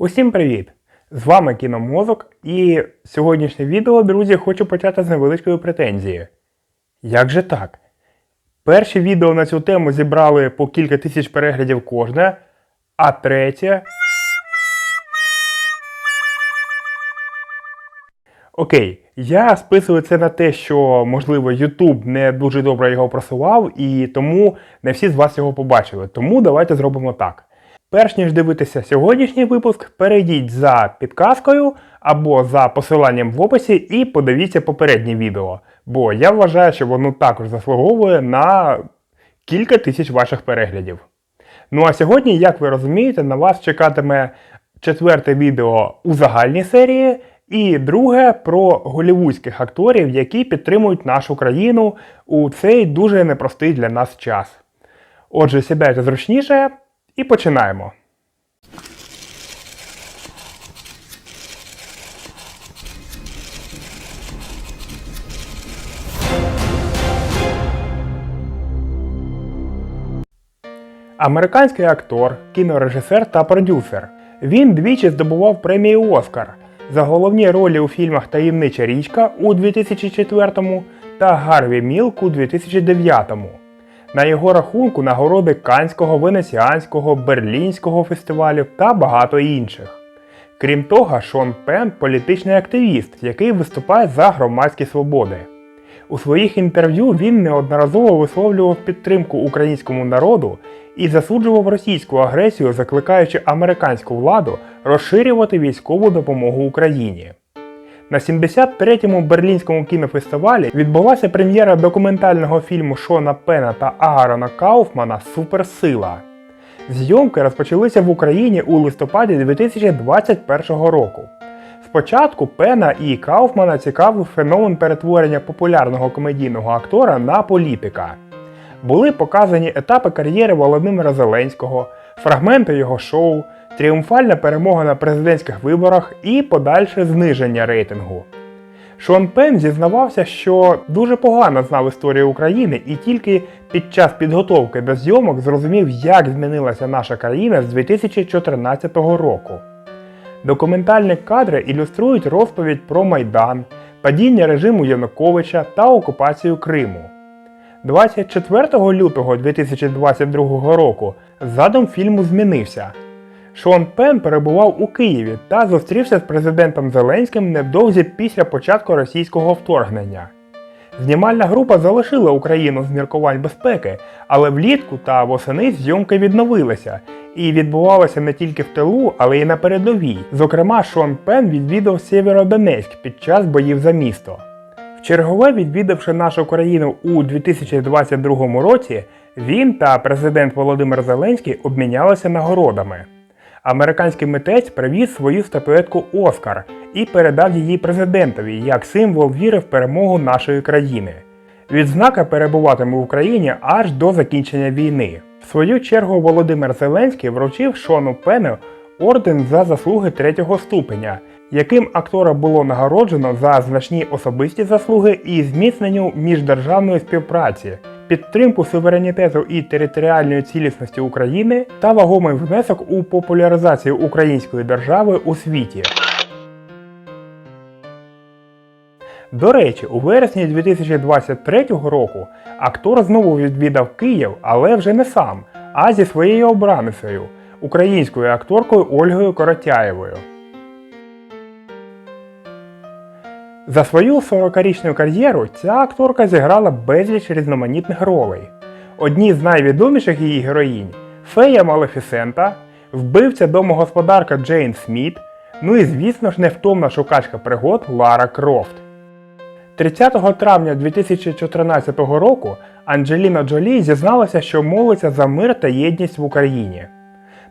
Усім привіт! З вами Кіномозок, і сьогоднішнє відео, друзі, хочу почати з невеличкої претензії. Як же так? Перші відео на цю тему зібрали по кілька тисяч переглядів кожне, а третє. Окей, я списую це на те, що, можливо, YouTube не дуже добре його просував, і тому не всі з вас його побачили. Тому давайте зробимо так. Перш ніж дивитися сьогоднішній випуск, перейдіть за підказкою або за посиланням в описі і подивіться попереднє відео, бо я вважаю, що воно також заслуговує на кілька тисяч ваших переглядів. Ну а сьогодні, як ви розумієте, на вас чекатиме четверте відео у загальній серії, і друге про голівудських акторів, які підтримують нашу країну у цей дуже непростий для нас час. Отже, сідайте зручніше і починаємо. Американський актор, кінорежисер та продюсер. Він двічі здобував премію Оскар за головні ролі у фільмах Таємнича річка у 2004 та Гарві Мілк у 2009. На його рахунку нагороди Канського, Венеціанського, Берлінського фестивалів та багато інших. Крім того, Шон Пен політичний активіст, який виступає за громадські свободи. У своїх інтерв'ю він неодноразово висловлював підтримку українському народу і засуджував російську агресію, закликаючи американську владу розширювати військову допомогу Україні. На 73-му берлінському кінофестивалі відбулася прем'єра документального фільму Шона Пена та Аарона Кауфмана Суперсила. Зйомки розпочалися в Україні у листопаді 2021 року. Спочатку Пена і Кауфмана цікавив феномен перетворення популярного комедійного актора на політика. Були показані етапи кар'єри Володимира Зеленського, фрагменти його шоу, тріумфальна перемога на президентських виборах і подальше зниження рейтингу. Шон Пен зізнавався, що дуже погано знав історію України і тільки під час підготовки до зйомок зрозумів, як змінилася наша країна з 2014 року. Документальні кадри ілюструють розповідь про Майдан, падіння режиму Януковича та окупацію Криму. 24 лютого 2022 року задум фільму змінився. Шон Пен перебував у Києві та зустрівся з президентом Зеленським невдовзі після початку російського вторгнення. Знімальна група залишила Україну з міркувань безпеки, але влітку та восени зйомки відновилися і відбувалося не тільки в тилу, але й на передовій. Зокрема, Шон Пен відвідав Сєвєродонецьк під час боїв за місто. Вчергове відвідавши нашу країну у 2022 році, він та президент Володимир Зеленський обмінялися нагородами. Американський митець привіз свою статуетку Оскар і передав її президентові як символ віри в перемогу нашої країни. Відзнака перебуватиме в Україні аж до закінчення війни. В свою чергу Володимир Зеленський вручив Шону Пену орден за заслуги третього ступеня, яким актора було нагороджено за значні особисті заслуги і зміцненню міждержавної співпраці, підтримку суверенітету і територіальної цілісності України та вагомий внесок у популяризацію української держави у світі. До речі, у вересні 2023 року актор знову відвідав Київ, але вже не сам, а зі своєю обраницею, українською акторкою Ольгою Коротяєвою. За свою 40-річну кар'єру ця акторка зіграла безліч різноманітних ролей. Одні з найвідоміших її героїнь Фея Малефісента, вбивця домогосподарка Джейн Сміт, ну і звісно ж невтомна шукачка пригод Лара Крофт. 30 травня 2014 року Анджеліна Джолі зізналася, що молиться за мир та єдність в Україні.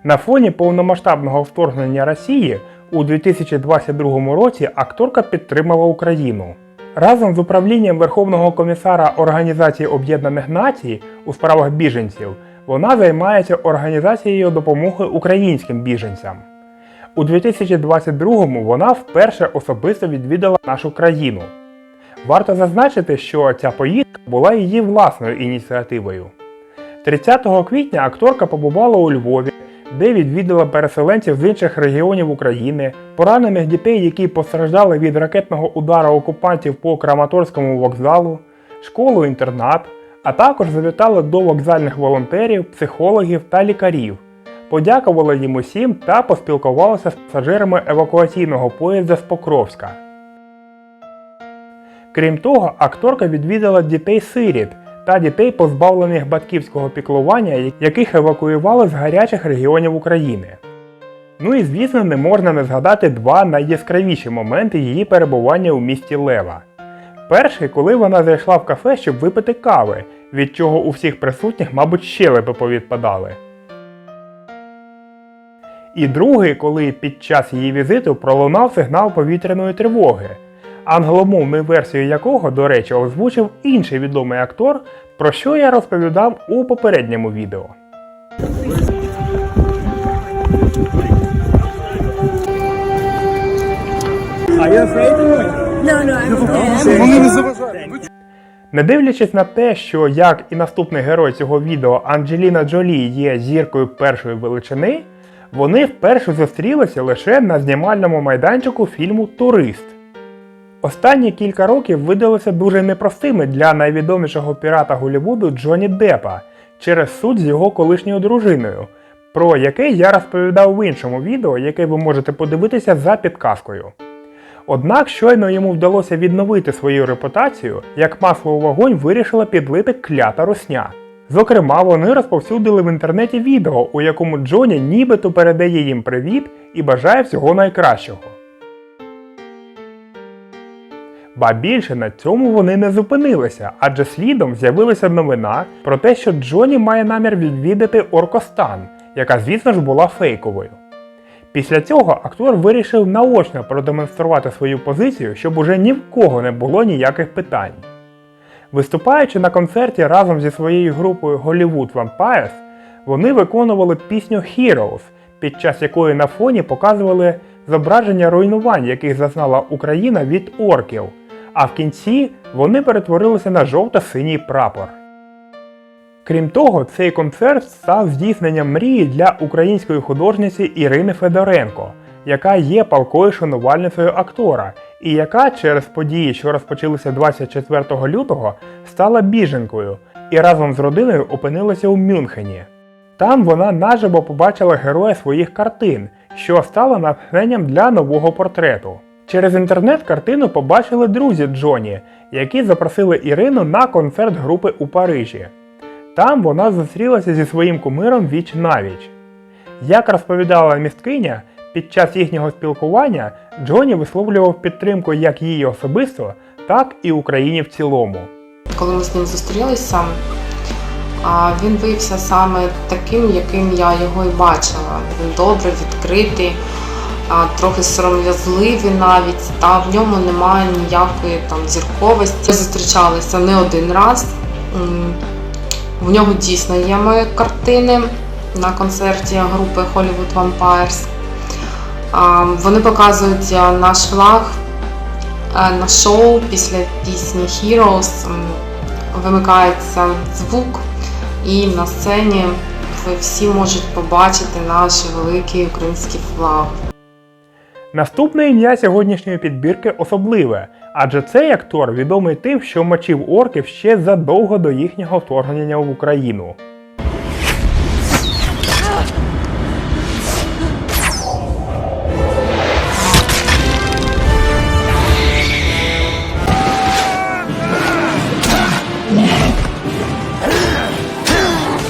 На фоні повномасштабного вторгнення Росії у 2022 році акторка підтримала Україну. Разом з управлінням Верховного комісара Організації Об'єднаних Націй у справах біженців вона займається організацією допомоги українським біженцям. У 2022-му вона вперше особисто відвідала нашу країну. Варто зазначити, що ця поїздка була її власною ініціативою. 30 квітня акторка побувала у Львові, де відвідала переселенців з інших регіонів України, поранених дітей, які постраждали від ракетного удару окупантів по Краматорському вокзалу, школу-інтернат, а також завітала до вокзальних волонтерів, психологів та лікарів. Подякувала їм усім та поспілкувалася з пасажирами евакуаційного поїзда з Покровська. Крім того, акторка відвідала дітей-сиріт та дітей, позбавлених батьківського піклування, яких евакуювали з гарячих регіонів України. Ну і звісно, не можна не згадати два найяскравіші моменти її перебування у місті Лева. Перший, коли вона зайшла в кафе, щоб випити кави, від чого у всіх присутніх, мабуть, щелепи повідпадали. І другий, коли під час її візиту пролунав сигнал повітряної тривоги, англомовну версію якого, до речі, озвучив інший відомий актор, про що я розповідав у попередньому відео. Вони не заважають. Не дивлячись на те, що як і наступний герой цього відео Анджеліна Джолі є зіркою першої величини, вони вперше зустрілися лише на знімальному майданчику фільму Турист. Останні кілька років видалися дуже непростими для найвідомішого пірата Голлівуду Джонні Деппа через суд з його колишньою дружиною, про яке я розповідав в іншому відео, яке ви можете подивитися за підказкою. Однак щойно йому вдалося відновити свою репутацію, як масло у вогонь вирішила підлити клята русня. Зокрема, вони розповсюдили в інтернеті відео, у якому Джоні нібито передає їм привіт і бажає всього найкращого. Ба більше на цьому вони не зупинилися, адже слідом з'явилася новина про те, що Джоні має намір відвідати Оркостан, яка, звісно ж, була фейковою. Після цього актор вирішив наочно продемонструвати свою позицію, щоб уже ні в кого не було ніяких питань. Виступаючи на концерті разом зі своєю групою Hollywood Vampires, вони виконували пісню Heroes, під час якої на фоні показували зображення руйнувань, яких зазнала Україна від орків, а в кінці вони перетворилися на жовто-синій прапор. Крім того, цей концерт став здійсненням мрії для української художниці Ірини Федоренко, яка є палкою шанувальницею актора, і яка через події, що розпочалися 24 лютого, стала біженкою і разом з родиною опинилася у Мюнхені. Там вона наживо побачила героя своїх картин, що стало натхненням для нового портрету. Через інтернет картину побачили друзі Джоні, які запросили Ірину на концерт групи у Парижі. Там вона зустрілася зі своїм кумиром віч навіч. Як розповідала місткиня, під час їхнього спілкування Джоні висловлював підтримку як її особисто, так і Україні в цілому. Коли ми з ним зустрілися, а, він виявився саме таким, яким я його і бачила. Він добрий, відкритий, трохи сором'язливий навіть, та в ньому немає ніякої там зірковості. Ми зустрічалися не один раз. В нього дійсно є мої картини на концерті групи Hollywood Vampires. Вони показують наш флаг на шоу після пісні Heroes. Вимикається звук, і на сцені ви всі можуть побачити наш великий український флаг. Наступне ім'я сьогоднішньої підбірки особливе, адже цей актор відомий тим, що мочив орків ще задовго до їхнього вторгнення в Україну.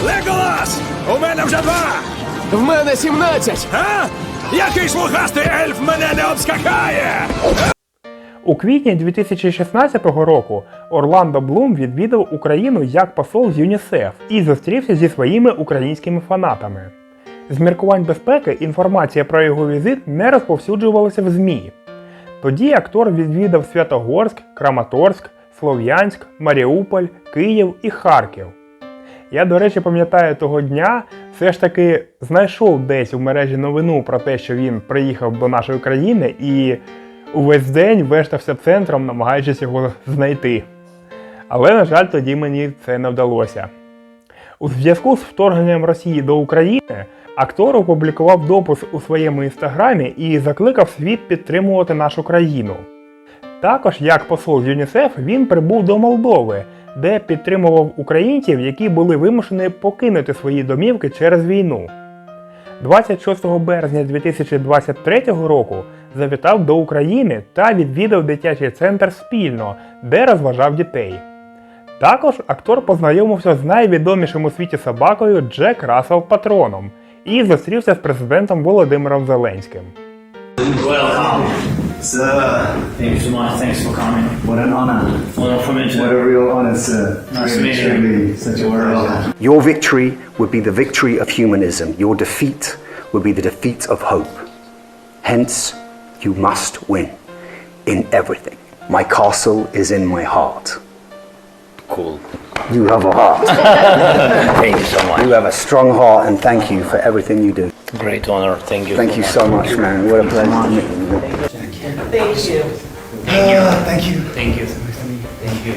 Леголас! У мене вже два! В мене 17! А? Який слугастий ельф мене не обскакає! У квітні 2016 року Орландо Блум відвідав Україну як посол з ЮНІСЕФ і зустрівся зі своїми українськими фанатами. З міркувань безпеки інформація про його візит не розповсюджувалася в ЗМІ. Тоді актор відвідав Святогорськ, Краматорськ, Слов'янськ, Маріуполь, Київ і Харків. Я, до речі, пам'ятаю того дня, все ж таки знайшов десь у мережі новину про те, що він приїхав до нашої країни і увесь день вештався центром, намагаючись його знайти. Але, на жаль, тоді мені це не вдалося. У зв'язку з вторгненням Росії до України Актор опублікував допис у своєму інстаграмі і закликав світ підтримувати нашу країну. Також, як посол ЮНІСЕФ, він прибув до Молдови, де підтримував українців, які були вимушені покинути свої домівки через війну. 26 березня 2023 року завітав до України та відвідав дитячий центр спільно, де розважав дітей. Також актор познайомився з найвідомішим у світі собакою Джек Рассел Патроном і зустрівся з президентом Володимиром Зеленським. Well, Sir, thank you so much. Thanks for coming. what an honor. Well, for me. What a real honor, sir. Nice to meet you. truly such a pleasure. Your victory would be the victory of humanism. Your defeat would be the defeat of hope. Hence, you must win in everything. My castle is in my heart. Cool. You have a heart. Thank you so much. You have a strong heart, and thank you for everything you do. Great honor. Thank you. Thank you so much, man. What a pleasure to meet you. Ah, thank you. Thank you. Thank you.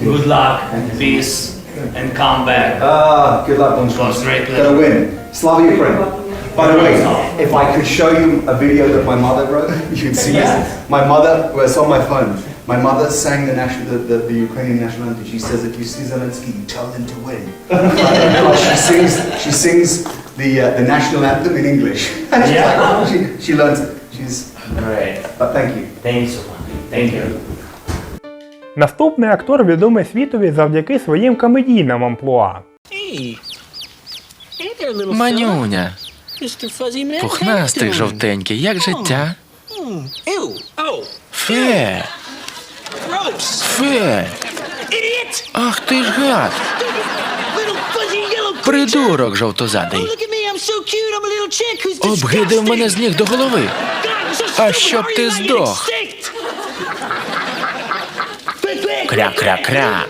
Good luck, and peace, and come back. Ah, good luck, Bonjour. was great Gonna win. Slava Ukraine. By the way, if I could show you a video that my mother wrote, you can see it. My mother, well, it's on my phone. My mother sang the national, the, the, the Ukrainian national anthem. She says, if you see Zelensky, you tell them to win. she sings, she sings the uh, the national anthem in English. She's Yeah. like, she, she learns it. She's, Great. but thank you. Thank you so much. Thank you. Наступний актор відомий світові завдяки своїм комедійним амплуа. Манюня, пухнастий жовтенький, як життя? Фе. Фе. Ах ти ж гад. Придурок жовтозадий. Обгидив мене з ніг до голови. А щоб ти здох. Кря-кря-кря.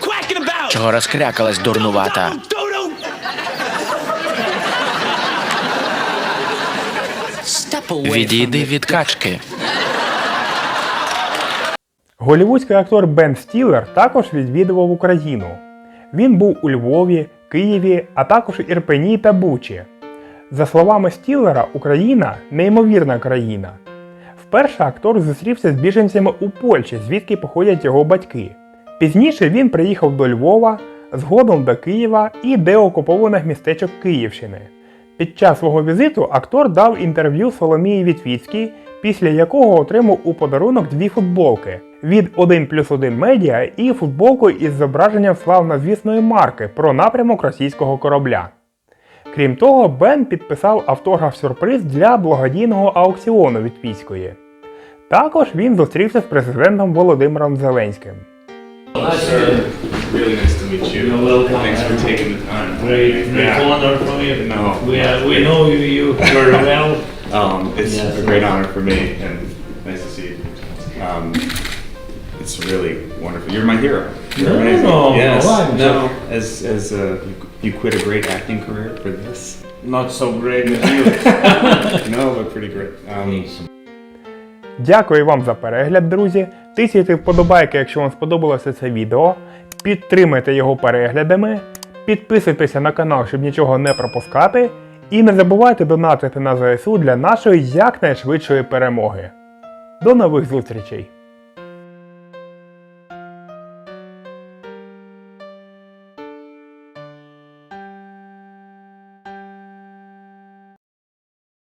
Чого розкрякалась дурнувата? Відійди від качки. Голівудський актор Бен Стілер також відвідував Україну. Він був у Львові, Києві, а також Ірпені та Бучі. За словами Стілера, Україна неймовірна країна. Вперше актор зустрівся з біженцями у Польщі, звідки походять його батьки. Пізніше він приїхав до Львова, згодом до Києва і деокупованих містечок Київщини. Під час свого візиту актор дав інтерв'ю Соломії Вітвіцькій, після якого отримав у подарунок дві футболки від 1 плюс 1 медіа і футболку із зображенням славнозвісної марки про напрямок російського корабля. Крім того, Бен підписав автограф-сюрприз для благодійного аукціону Вітвіцької. Також він зустрівся з президентом Володимиром Зеленським. Um, it's Yes. a great honor for me and nice to see you. Um, it's really wonderful. You're my hero. You're No, amazing. no, yes. No. As as uh, you, you quit a great acting career for this. Not so great as you. no, but pretty great. Um, Дякую вам за перегляд, друзі. Тисяйте вподобайки, якщо вам сподобалося це відео. Підтримайте його переглядами. Підписуйтеся на канал, щоб нічого не пропускати. І не забувайте донатити на ЗСУ для нашої якнайшвидшої перемоги. До нових зустрічей!